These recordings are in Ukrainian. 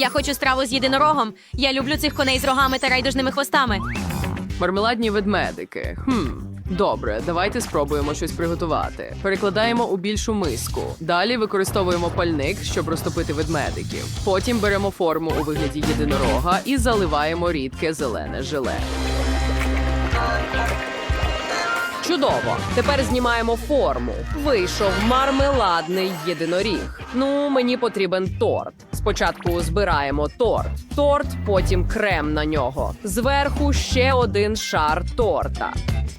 Я хочу страву з єдинорогом. Я люблю цих коней з рогами та райдужними хвостами. Мармеладні ведмедики. Хм. Добре, давайте спробуємо щось приготувати. Перекладаємо у більшу миску. Далі використовуємо пальник, щоб розтопити ведмедиків. Потім беремо форму у вигляді єдинорога і заливаємо рідке зелене желе. Чудово! Тепер знімаємо форму. Вийшов мармеладний єдиноріг. Ну, мені потрібен торт. Спочатку збираємо торт. Торт, потім крем на нього. Зверху ще один шар торта.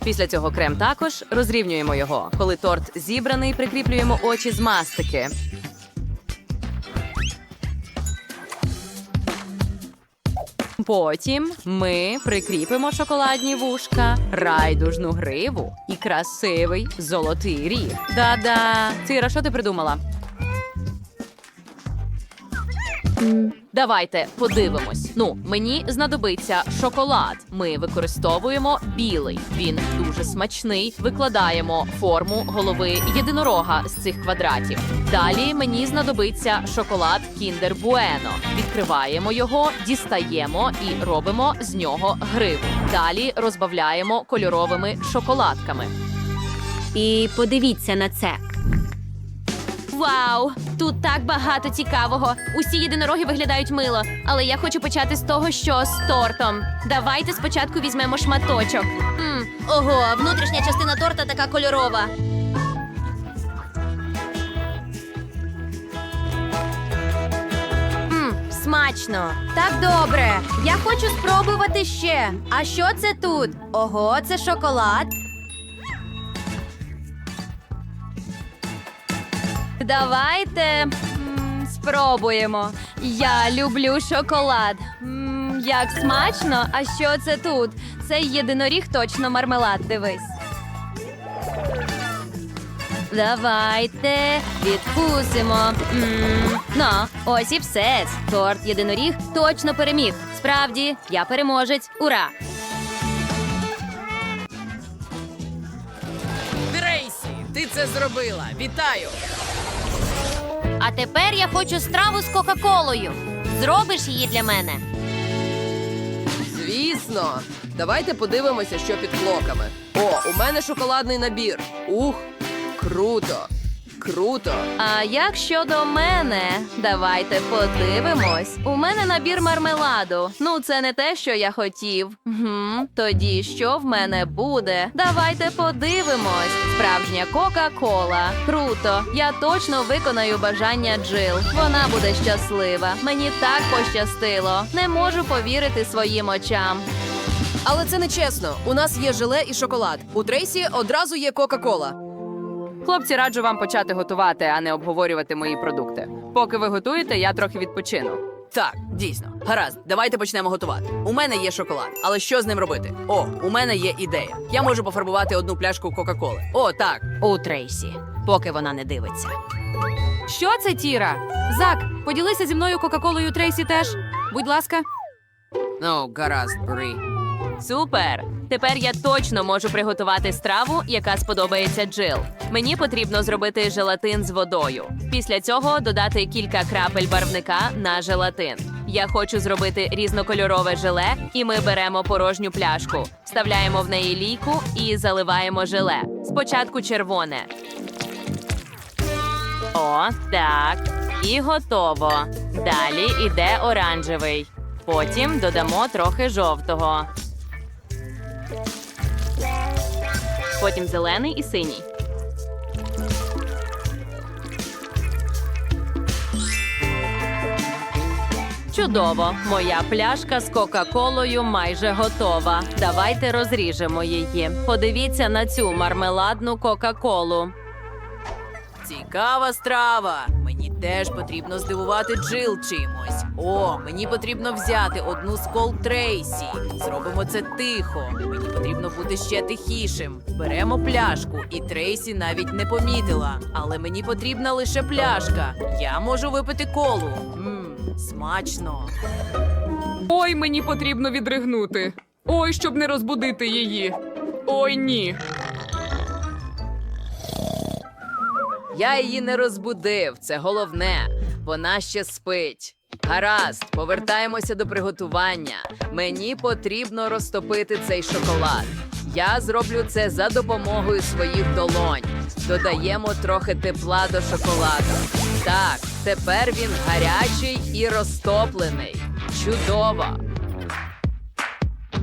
Після цього крем також розрівнюємо його. Коли торт зібраний, прикріплюємо очі з мастики. Потім ми прикріпимо шоколадні вушка, райдужну гриву і красивий золотий ріг. Да-да. Цира, що ти придумала? Давайте подивимось. Ну, мені знадобиться шоколад. Ми використовуємо білий. Він дуже смачний. Викладаємо форму голови єдинорога з цих квадратів. Далі мені знадобиться шоколад Kinder Bueno. Відкриваємо його, дістаємо і робимо з нього гриву. Далі розбавляємо кольоровими шоколадками. І подивіться на це. Вау! Тут так багато цікавого. Усі єдинороги виглядають мило, але я хочу почати з того, що з тортом. Давайте спочатку візьмемо шматочок. М, ого, внутрішня частина торта така кольорова. Смачно. Так добре. Я хочу спробувати ще. А що це тут? Ого, це шоколад. Давайте спробуємо. Я люблю шоколад. Як смачно! А що це тут? Цей єдиноріг точно мармелад, дивись. Давайте відкусимо. Ну, ось і все. Торт єдиноріг точно переміг. Справді, я переможець. Ура! Трейсі, ти це зробила! Вітаю! А тепер я хочу страву з Кока-Колою. Зробиш її для мене. Звісно. Давайте подивимося, що під клоками. О, у мене шоколадний набір. Ух, круто! Круто! А як щодо мене? Давайте подивимось. У мене набір мармеладу. Ну, це не те, що я хотів. Гм, Тоді що в мене буде? Давайте подивимось. Справжня Кока-Кола. Круто. Я точно виконаю бажання Джил. Вона буде щаслива. Мені так пощастило. Не можу повірити своїм очам. Але це не чесно. У нас є желе і шоколад. У Трейсі одразу є Кока-Кола. Хлопці, раджу вам почати готувати, а не обговорювати мої продукти. Поки ви готуєте, я трохи відпочину. Так, дійсно. Гаразд, давайте почнемо готувати. У мене є шоколад, але що з ним робити? О, у мене є ідея. Я можу пофарбувати одну пляшку Кока-Коли. О, так. У Трейсі, поки вона не дивиться. Що це, Тіра? Зак, поділися зі мною Кока-Колою Трейсі теж. Будь ласка. Ну, гаразд, Брі. Супер! Тепер я точно можу приготувати страву, яка сподобається Джил. Мені потрібно зробити желатин з водою. Після цього додати кілька крапель барвника на желатин. Я хочу зробити різнокольорове желе, і ми беремо порожню пляшку, вставляємо в неї лійку і заливаємо желе. Спочатку червоне. О, так. І готово. Далі іде оранжевий. Потім додамо трохи жовтого. Потім зелений і синій. Чудово! Моя пляшка з Кока-Колою майже готова. Давайте розріжемо її. Подивіться на цю мармеладну Кока-Колу. Цікава страва. Теж потрібно здивувати Джил чимось. О, мені потрібно взяти одну з кол Трейсі. Зробимо це тихо. Мені потрібно бути ще тихішим. Беремо пляшку, і Трейсі навіть не помітила. Але мені потрібна лише пляшка. Я можу випити колу. Мм, смачно. Ой, мені потрібно відригнути. Ой, щоб не розбудити її. Ой, ні. Я її не розбудив, це головне. Вона ще спить. Гаразд, повертаємося до приготування. Мені потрібно розтопити цей шоколад. Я зроблю це за допомогою своїх долонь. Додаємо трохи тепла до шоколаду. Так, тепер він гарячий і розтоплений. Чудово!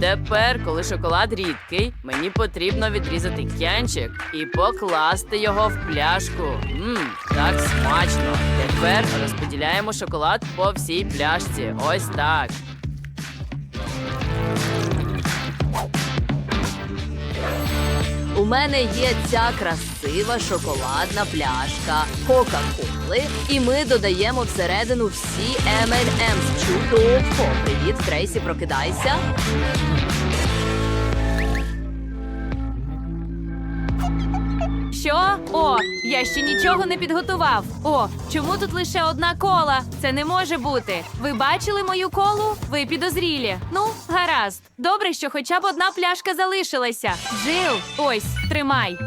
Тепер, коли шоколад рідкий, мені потрібно відрізати к'янчик і покласти його в пляшку. Мм, так смачно. Тепер розподіляємо шоколад по всій пляшці. Ось так. У мене є ця красива шоколадна пляшка Кока-Коли, і ми додаємо всередину всі M&M's. Чудово! Привіт, Трейсі, прокидайся. О, я ще нічого не підготував. О, чому тут лише одна кола? Це не може бути. Ви бачили мою колу? Ви підозрілі. Ну, гаразд. Добре, що хоча б одна пляшка залишилася. Джил, ось, тримай.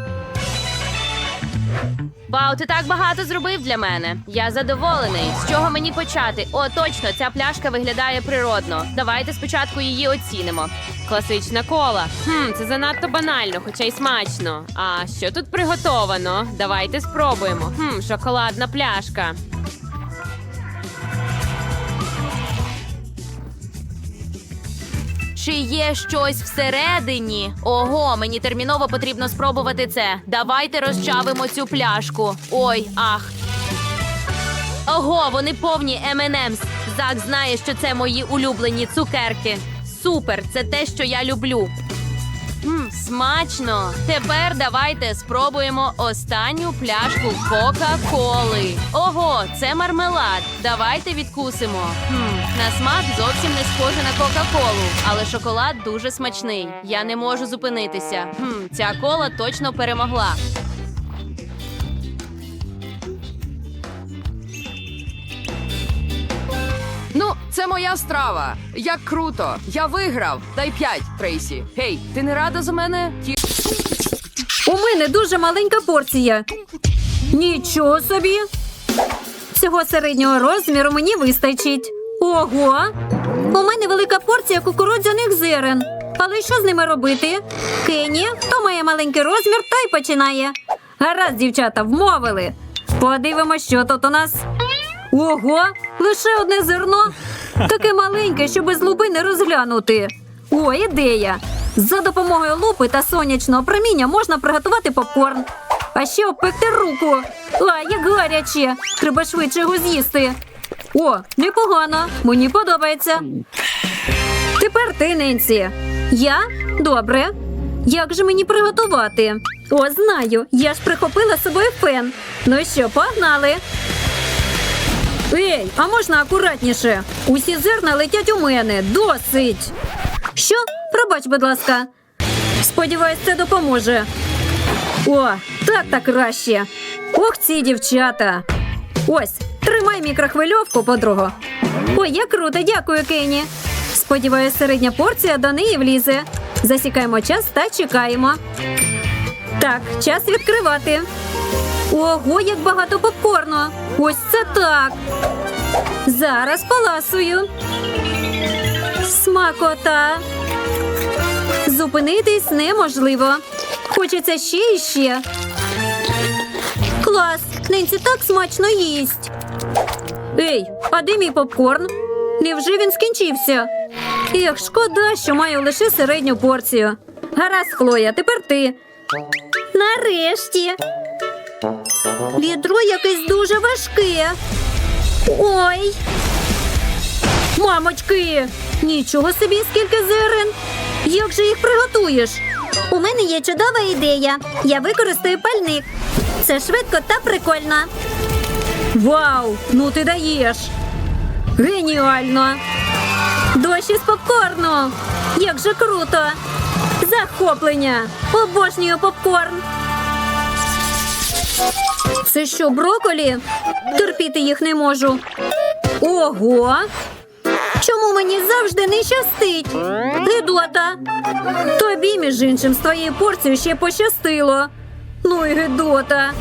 Вау, ти так багато зробив для мене. Я задоволений. З чого мені почати? О, точно, ця пляшка виглядає природно. Давайте спочатку її оцінимо. Класична кола. Хм, це занадто банально, хоча й смачно. А що тут приготовано? Давайте спробуємо. Хм, шоколадна пляшка. Чи є щось всередині? Ого, мені терміново потрібно спробувати це. Давайте розчавимо цю пляшку. Ой, ах. Ого, вони повні M&M's. Зак знає, що це мої улюблені цукерки. Супер, це те, що я люблю. М, смачно. Тепер давайте спробуємо останню пляшку Кока-Коли. Ого, це мармелад. Давайте відкусимо. Хм, на смак зовсім не схоже на Кока-Колу, але шоколад дуже смачний. Я не можу зупинитися. Хм, ця кола точно перемогла. Це моя страва. Як круто! Я виграв. Дай п'ять, Трейсі. Гей, ти не рада за мене? Ті... У мене дуже маленька порція. Нічого собі. Цього середнього розміру мені вистачить. Ого! У мене велика порція кукурудзяних зерен. Але що з ними робити? Кені, хто має маленький розмір, той починає. Гаразд, дівчата, вмовили. Подивимось, що тут у нас. Ого, лише одне зерно. Таке маленьке, що без лупи не розглянути. О, ідея! За допомогою лупи та сонячного проміння можна приготувати попкорн. А ще обпекти руку. А, як гаряче. Треба швидше його з'їсти. О, непогано. Мені подобається. Тепер ти, Ненсі. Я? Добре. Як же мені приготувати? О, знаю. Я ж прихопила з собою фен. Ну що, погнали. Ей, а можна акуратніше? Усі зерна летять у мене. Досить. Що? Пробач, будь ласка. Сподіваюсь, це допоможе. О, так так краще. Ох, ці дівчата. Ось, тримай мікрохвильовку, подруго. Ой, як круто, дякую, Кені. Сподіваюсь, середня порція до неї влізе. Засікаємо час та чекаємо. Так, час відкривати. Ого, як багато попкорну. Ось це так. Зараз поласую. Смакота. Зупинитись неможливо. Хочеться ще і ще. Клас! Ненці так смачно їсть. Ей, а де мій попкорн? Невже він скінчився? Ех, шкода, що маю лише середню порцію. Гаразд, Хлоя, тепер ти. Нарешті. Відро якесь дуже важке. Ой. Мамочки, нічого собі, скільки зерен. Як же їх приготуєш? У мене є чудова ідея. Я використаю пальник. Це швидко та прикольно. Вау! Ну ти даєш. Геніально! Дощ із попкорну! Як же круто! Захоплення! Обожнюю попкорн! Це що, броколі? Терпіти їх не можу. Ого! Чому мені завжди не щастить? Гидота! Тобі, між іншим, з твоєю порцією ще пощастило. Ну і гидота.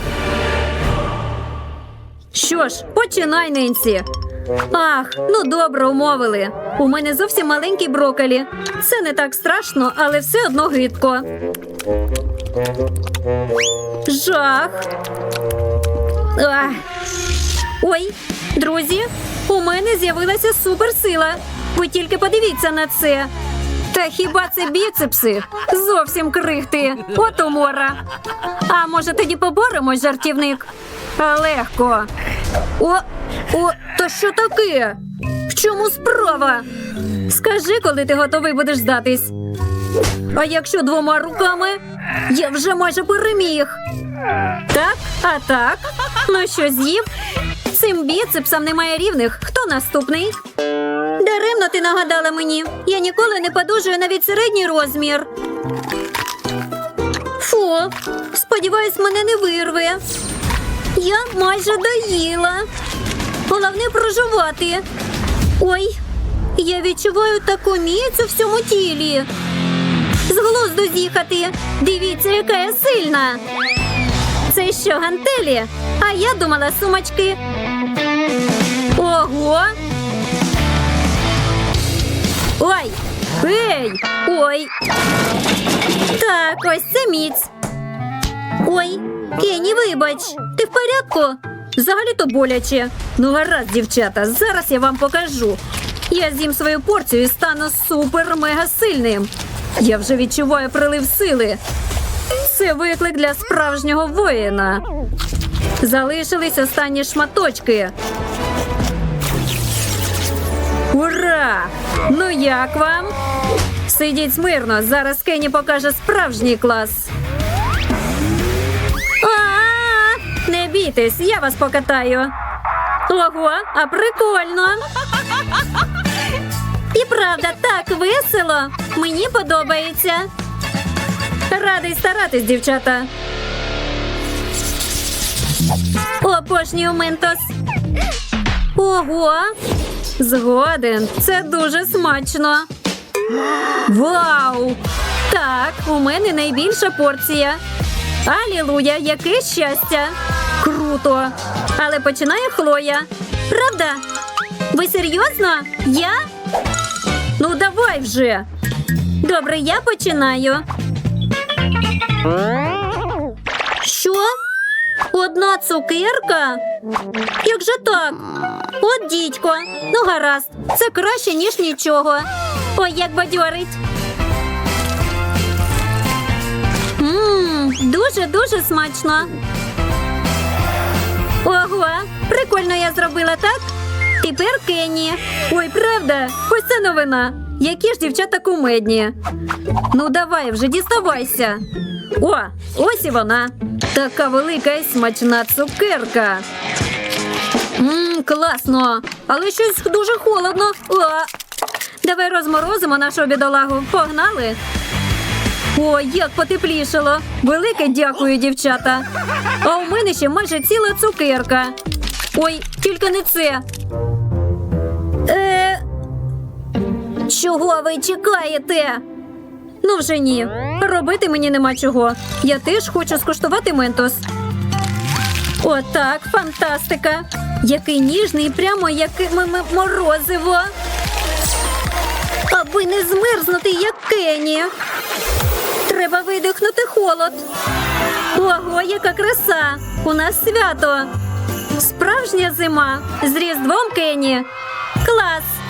Що ж, починай, Ненсі. Ах, ну добре, умовили. У мене зовсім маленький броколі. Це не так страшно, але все одно гидко. Жах. Ах. Ой, друзі, у мене з'явилася суперсила. Ви тільки подивіться на це. Та хіба це біцепси? Зовсім крихти. От умора. А може тоді поборемось, жартівник? Легко. О, о, то що таке? В чому справа? Скажи, коли ти готовий будеш здатись. А якщо двома руками, я вже майже переміг. Так, а так. Ну що з'їв? Цим біцепсам немає рівних. Хто наступний? Даремно ти нагадала мені. Я ніколи не подужую навіть середній розмір. Фу, сподіваюсь, мене не вирве. Я майже доїла. Головне прожувати. Ой, я відчуваю таку міць у всьому тілі. З глузду з'їхати. Дивіться, яка я сильна. Це що, гантелі? А я думала сумочки. Ого. Ой! Ей! Ой! Так, ось це міць. Ой, Кені, вибач, ти в порядку? Взагалі-то боляче. Ну, гаразд, дівчата, зараз я вам покажу. Я з'їм свою порцію і стану супер-мега сильним. Я вже відчуваю прилив сили. Це виклик для справжнього воїна. Залишились останні шматочки. Ура! Ну як вам? Сидіть смирно, зараз Кені покаже справжній клас. А, не бійтесь, я вас покатаю. Ого, а прикольно. І правда, так весело. Мені подобається. Радий старатись, дівчата. Обожнюю ментос. Ого! Згоден, це дуже смачно. Вау! Так, у мене найбільша порція. Алілуя, яке щастя! Круто! Але починає Хлоя. Правда? Ви серйозно? Я? Ну, давай вже. Добре, я починаю. Що? Одна цукерка? Як же так? От дідько. Ну гаразд, це краще, ніж нічого. Ой, як бадьорить. Дуже-дуже смачно. Ого, прикольно я зробила, так? Тепер Кенні. Ой, правда, ось це новина. Які ж дівчата кумедні. Ну, давай вже діставайся. О, ось і вона. Така велика і смачна цукерка. Мм, класно. Але щось дуже холодно. О, давай розморозимо нашу бідолагу. Погнали. Ой, як потеплішало. Велике дякую, дівчата. А у мене ще майже ціла цукерка. Ой, тільки не це. Е... Чого ви чекаєте? Ну вже ні. Робити мені нема чого. Я теж хочу скуштувати ментос. Отак, фантастика. Який ніжний, прямо як морозиво. Аби не змерзнути, як Кені. Треба видихнути холод. Ого, яка краса! У нас свято. Справжня зима з Різдвом Кені. Клас!